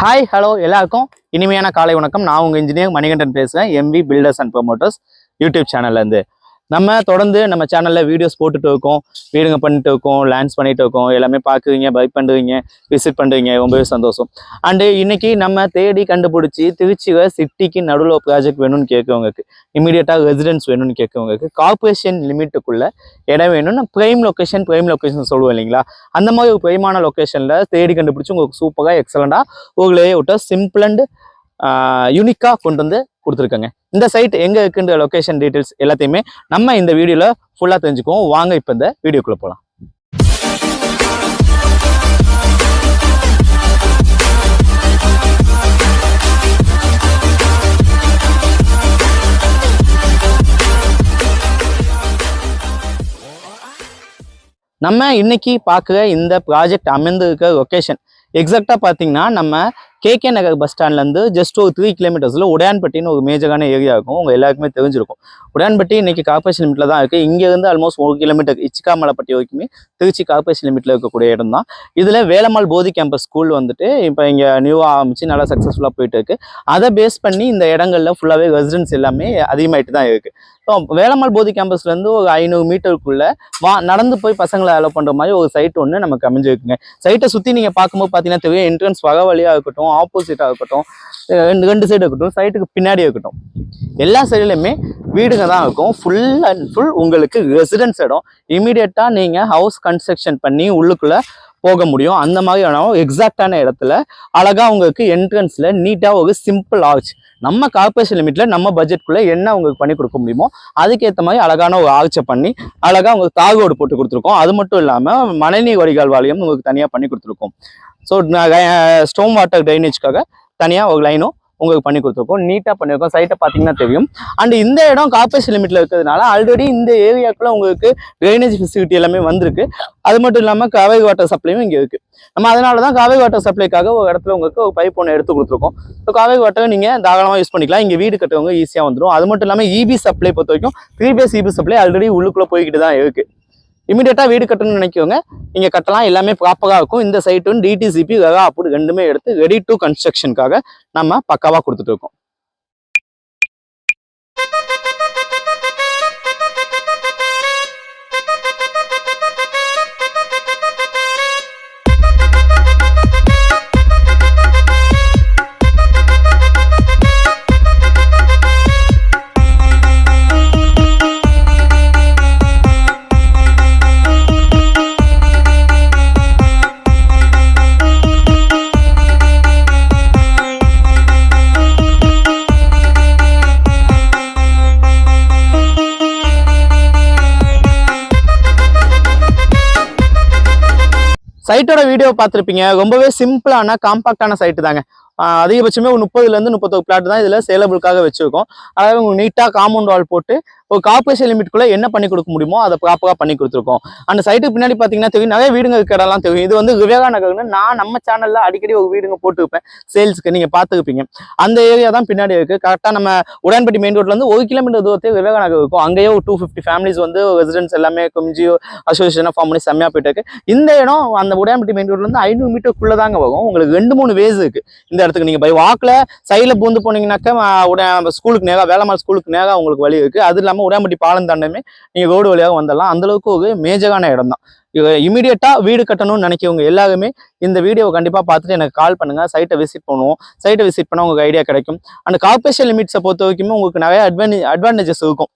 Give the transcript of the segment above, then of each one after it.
Hi hello எல்லாருக்கும். இனிமையான காலை வணக்கம். நான் உங்கள் இன்ஜினியர் மணிகண்டன் பேசுகிறேன் MV builders and promoters YouTube சேனல்லேருந்து நம்ம தொடர்ந்து நம்ம சேனலில் வீடியோஸ் போட்டுட்டு இருக்கோம். வீடுங்க பண்ணிட்டு இருக்கோம் லேண்ட்ஸ் பண்ணிட்டு இருக்கோம். எல்லாமே பார்க்குறீங்க பை பண்ணுறீங்க விசிட் பண்ணுறீங்க ரொம்பவே சந்தோஷம். அண்டு இன்னைக்கு நம்ம தேடி கண்டுபிடிச்சி திருச்சியில் சிட்டிக்கு நடுவில் ப்ராஜெக்ட் வேணும்னு கேட்குறவங்களுக்கு இமீடியட்டாக ரெசிடென்ஸ் வேணும்னு கேட்குறவங்களுக்கு கார்பரேஷன் லிமிட்டுக்குள்ள இடம் வேணும்னு ப்ரைம் லொக்கேஷன் ப்ரைம் லொக்கேஷன் சொல்லுவோம் இல்லைங்களா? அந்த மாதிரி ஒரு ப்ரைமான லொக்கேஷனில் தேடி கண்டுபிடிச்சி உங்களுக்கு சூப்பராக எக்ஸலண்டாக ஒரு லேஅவுட்டை சிம்பிள் அண்ட் யூனிக்காக கொண்டு வந்து கொடுத்துருக்கேங்க. இந்த சைட் எங்கே இருக்குன்ற லொக்கேஷன் டீட்டெயில்ஸ் எல்லாத்தையுமே நம்ம இந்த வீடியோவில் ஃபுல்லாக தெரிஞ்சுக்குவோம். வாங்க இப்போ இந்த வீடியோக்குள்ளே போகலாம் நம்ம இன்னைக்கு பார்க்குற இந்த ப்ராஜெக்ட் அமைந்திருக்க லொக்கேஷன் எக்ஸாக்டாக பார்த்தீங்கன்னா நம்ம கேகே நகர் பஸ் ஸ்டாண்ட்லேருந்து ஜஸ்ட் ஒரு த்ரீ கிலோமீட்டர்ஸில் உடையான்பட்டின்னு ஒரு மேஜரான ஏரியா இருக்கும். உங்கள் எல்லாருக்குமே தெரிஞ்சிருக்கும். உடையான்பட்டி இன்றைக்கி கார்பரேஷன் லிமிட்டில் தான் இருக்குது இங்கேருந்து ஆல்மோஸ்ட் ஒரு கிலோமீட்டர் இச்சிக்காமலைப்பட்டி வரைக்குமே திருச்சி கார்பரேஷன் லிமிட்டில் இருக்கக்கூடிய இடம் தான். இதில் வேலம்மாள் போதி கேம்பஸ் ஸ்கூல் வந்துட்டு இப்போ இங்கே நியூவாக ஆரம்பித்து நல்லா சக்ஸஸ்ஃபுல்லாக போயிட்டு இருக்குது அதை பேஸ் பண்ணி இந்த இடங்களில் ஃபுல்லாகவே ரெசிடென்ஸ் எல்லாமே அதிகமாகிட்டு தான் இருக்குது ஸோ வேலம்மாள் போதி கேம்பஸ்லேருந்து ஒரு ஐநூறு மீட்டருக்குள்ளே வா நடந்து போய் பசங்களை அலோவ் பண்ணுற மாதிரி ஒரு சைட் ஒன்று நமக்கு அமைஞ்சிருக்குங்க. சைட்டை சுற்றி நீங்கள் பார்க்கும்போது பார்த்தீங்கன்னா தெரியும் என்ட்ரன்ஸ் வக வழியாக இருக்கட்டும் ஆப்போசிட்டாக இருக்கட்டும் ரெண்டு ரெண்டு சைடு இருக்கட்டும் சைட்டுக்கு பின்னாடி இருக்கட்டும். எல்லா சைடுலையுமே வீடுங்க தான் இருக்கும். ஃபுல் அண்ட் ஃபுல் உங்களுக்கு ரெசிடென்ஸ் இடம். இமீடியட்டாக நீங்கள் ஹவுஸ் கன்ஸ்ட்ரக்ஷன் பண்ணி உள்ளுக்குள்ளே போக முடியும். அந்த மாதிரியான எக்ஸாக்டான இடத்துல அழகாக உங்களுக்கு என்ட்ரன்ஸில் நீட்டாக ஒரு சிம்பிள் ஆர்ச் நம்ம கார்பரேஷன் லிமிட்டில் நம்ம பட்ஜெட்குள்ளே என்ன உங்களுக்கு பண்ணி கொடுக்க முடியுமோ அதுக்கேற்ற மாதிரி அழகான ஒரு ஆர்ச்சை பண்ணி அழகாக உங்களுக்கு தாகோடு போட்டு கொடுத்துருக்கோம். அது மட்டும் இல்லாமல் மழைநீர் வடிகால் வாலியம் உங்களுக்கு தனியாக பண்ணி கொடுத்துருக்கோம். ஸோ ஸ்டோம் வாட்டர் ட்ரைனேஜ்க்காக தனியாக ஒரு லைனும் உங்களுக்கு பண்ணி கொடுத்துருக்கோம். நீட்டாக பண்ணியிருக்கோம் சைட்டை பார்த்தீங்கன்னா தெரியும். அண்ட் இந்த இடம் கார்பரேஷன் லிமிட்டில் இருக்கிறதுனால ஆல்ரெடி இந்த ஏரியாக்குள்ள உங்களுக்கு ட்ரைனேஜ் ஃபெசிலிட்டி எல்லாமே வந்திருக்கு. அது மட்டும் இல்லாமல் காவேரி வாட்டர் சப்ளையும் இங்கே இருக்குது நம்ம அதனால தான் காவேரி வாட்டர் சப்ளைக்காக ஒரு இடத்துல உங்களுக்கு ஒரு பைப் ஒன்று எடுத்து கொடுத்துருக்கோம். ஸோ காவேரி வாட்டரை நீங்கள் தாராளமாக யூஸ் பண்ணிக்கலாம். இங்கே வீடு கட்டுறவங்க ஈஸியாக வந்துடும் அது மட்டும் இல்லாமல் இபி சப்ளை பொறுத்த வரைக்கும் three phase EB supply already உள்ளுக்குள்ளே போய்கிட்டு தான் இருக்குது இமீடியட்டாக வீடு கட்டணும்னு நினைக்கோங்க நீங்கள் கட்டலாம் எல்லாமே ப்ராப்பராக இருக்கும். இந்த சைட்டும் டிடிசிபி வெகா அப்படி ரெண்டுமே எடுத்து ரெடி டு கன்ஸ்ட்ரக்ஷனுக்காக நம்ம பக்காவாக கொடுத்துட்டு இருக்கோம். சைட்டோட வீடியோ பார்த்துருப்பீங்க. ரொம்பவே சிம்பிளான காம்பாக்டான சைட்டு தாங்க. அதிகபட்சமே ஒரு முப்பதுலேருந்து முப்பத்தொரு பிளாட் தான் இதில் சேலபிளுக்காக வச்சுருக்கோம். அதாவது உங்களுக்கு நீட்டாக காம்பவுண்ட் வால் போட்டு ஒரு கார்பரேஷன் லிமிட்குள்ளே என்ன பண்ணி கொடுக்க முடியுமோ அதை ப்ராப்பராக பண்ணி கொடுத்துருக்கோம். அந்த சைட்டுக்கு பின்னாடி பார்த்தீங்கன்னா தெரியும் நிறைய வீடுங்க இருக்கிற இடம்லாம் தெரியும். இது வந்து விவேகா நகர்னு நான் நம்ம சேனலில் அடிக்கடி ஒரு வீடுங்க போட்டுருப்பேன். சேல்ஸுக்கு சேல்ஸ்க்கு நீங்கள் பார்த்துருப்பீங்க. அந்த ஏரியா தான் பின்னாடி இருக்குது கரெக்டாக நம்ம உடன்பட்டி மெயின் ரோட்லேருந்து ஒரு கிலோமீட்டர் தூரத்தில் விவேகா நகர் இருக்கும். அங்கேயே ஒரு டூ ஃபிஃப்டி ஃபேமிலிஸ் வந்து ரெசிடென்ஸ் எல்லாமே கொஞ்சம் அசோசியேஷனாக ஃபார்ம் பண்ணி செம்மையாக போயிட்டு இருக்கு. இந்த இடம் அந்த உடன்பட்டி மெயின் ரோட்லேருந்து ஐநூறு மீட்டருக்குள்ளே தாங்க வரும். உங்களுக்கு ரெண்டு மூணு வேஸ் இருக்கு. இந்த இடத்துக்கு நீங்கள் பை வாக்கில் சைடில் பூந்து போனீங்கன்னாக்கா உடைய ஸ்கூலுக்கு நேராக வேலம்மாள் ஸ்கூலுக்கு நேராக உங்களுக்கு வழி இருக்குது அது இல்லாமல் உடையாம்பட்டி பாலம் தாண்டமே நீங்கள் ரோடு வழியாக வந்துடலாம் அந்த அளவுக்கு ஒரு மேஜரான இடம் தான் இமீடியட்டாக வீடு கட்டணும்னு நினைக்கிறவங்க எல்லாருமே இந்த வீடியோவை கண்டிப்பாக பார்த்துட்டு எனக்கு கால் பண்ணுங்க. சைட்டை விசிட் பண்ணுவோம். சைட்டை விசிட் பண்ணால் உங்களுக்கு ஐடியா கிடைக்கும். அண்ட் கார்பரேஷன் லிமிட்ஸை பொறுத்த வரைக்கும் உங்களுக்கு நிறைய அட்வான்டேஜ் அட்வான்டேஜஸ் இருக்கும்.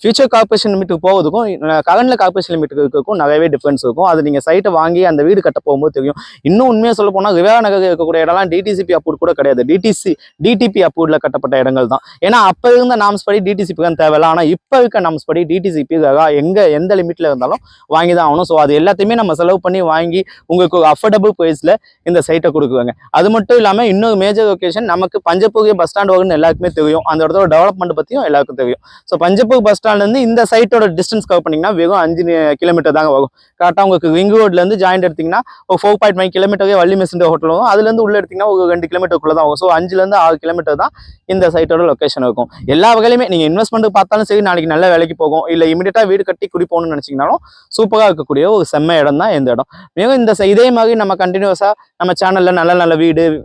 ஃபியூச்சர் கார்பரேஷன் லிமிட்டுக்கு போகிறதுக்கும் கரண்டில் கார்பரேஷன் லிமிட்டுக்கு இருக்கும் நிறையவே டிஃப்ரென்ஸ் இருக்கும். அது நீங்கள் சைட்டை வாங்கி அந்த வீடு கட்ட போகும்போது தெரியும். இன்னும் உண்மையாக சொல்ல போனால் விவேக நகர் இருக்கக்கூடிய இடம்லாம் டிடிசிபி அப்ரூவ் கூட கிடையாது. டிடிசி டிடிபி அப்ரூவ்ல கட்டப்பட்ட இடங்கள் தான். ஏன்னா அப்போ இருந்த நாம்ஸ் படி டிடிசிபி தான் தேவையில்ல. ஆனால் இப்போ இருக்க நாம்ஸ் படி டிடிசிபி எங்கே எந்த லிமிட்டில் இருந்தாலும் வாங்கி தான் ஆகணும். ஸோ அது எல்லாத்தையுமே நம்ம செலவு பண்ணி வாங்கி உங்களுக்கு அஃபோர்டபுள் ப்ரைஸில் இந்த சைட்டை கொடுக்குவாங்க. அது மட்டும் இல்லாமல் இன்னொரு மேஜர் லொகேஷன் நமக்கு பஞ்சப்பூர் பஸ் ஸ்டாண்ட் வரும்னு எல்லாருக்குமே தெரியும். அந்த இடத்தோட டெவலப்மெண்ட் பற்றியும் எல்லாருக்கும் தெரியும். ஸோ பஞ்சப்பூர் பஸ் ஸ்டாண்ட்லேருந்து இந்த சைட்டோட டிஸ்டன்ஸ் கவர் பண்ணிங்கன்னா வெறும் அஞ்சு கிலோமீட்டர் தாங்க வரும். கரெக்டாக உங்களுக்கு ரிங் ரோட்லேருந்து ஜாயிண்ட் எடுத்தீங்கன்னா ஒரு ஃபோர் பாயிண்ட் ஃபைவ் கிலோமீட்டரே வள்ளி மெசண்ட் ஹோட்டல் வரும். அதுலேருந்து உள்ள எடுத்தீங்கன்னா ஒரு ரெண்டு கிலோமீட்டருக்குள்ள தான் வரும். ஸோ அஞ்சுலேருந்து ஆறு கிலோமீட்டர் தான் இந்த சைட்டோட லொக்கேஷன் இருக்கும். எல்லா வகையிலுமே நீங்கள் இன்வெஸ்ட்மெண்ட் பார்த்தாலும் சரி நாளைக்கு நல்ல வேலைக்கு போகும். இல்லை இமீடியட்டாக வீடு கட்டி குடி போகணும்னு நினச்சிங்கனாலும் சூப்பராக இருக்கக்கூடிய ஒரு செம்ம இடம் தான் இந்த இடம். மேலும் இந்த சை- இதே மாதிரி நம்ம கண்டினியூஸாக நம்ம சேனலில் நல்ல நல்ல வீடு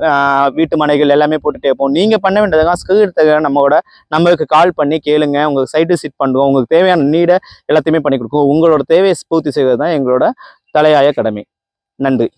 வீட்டு மனைகள் எல்லாமே போட்டுகிட்டே இருப்போம். நீங்கள் பண்ண வேண்டியதுதான் ஸ்கிரீன் நம்மளோட நம்மளுக்கு கால் பண்ணி கேளுங்க. உங்களுக்கு சைட்டு சிட் பண்ணுவோம். உங்களுக்கு தேவையான நீடை எல்லாத்தையுமே பண்ணி கொடுக்கும். உங்களோட தேவையை பூர்த்தி செய்வது தான் எங்களோட தலையாய கடமை. நன்றி.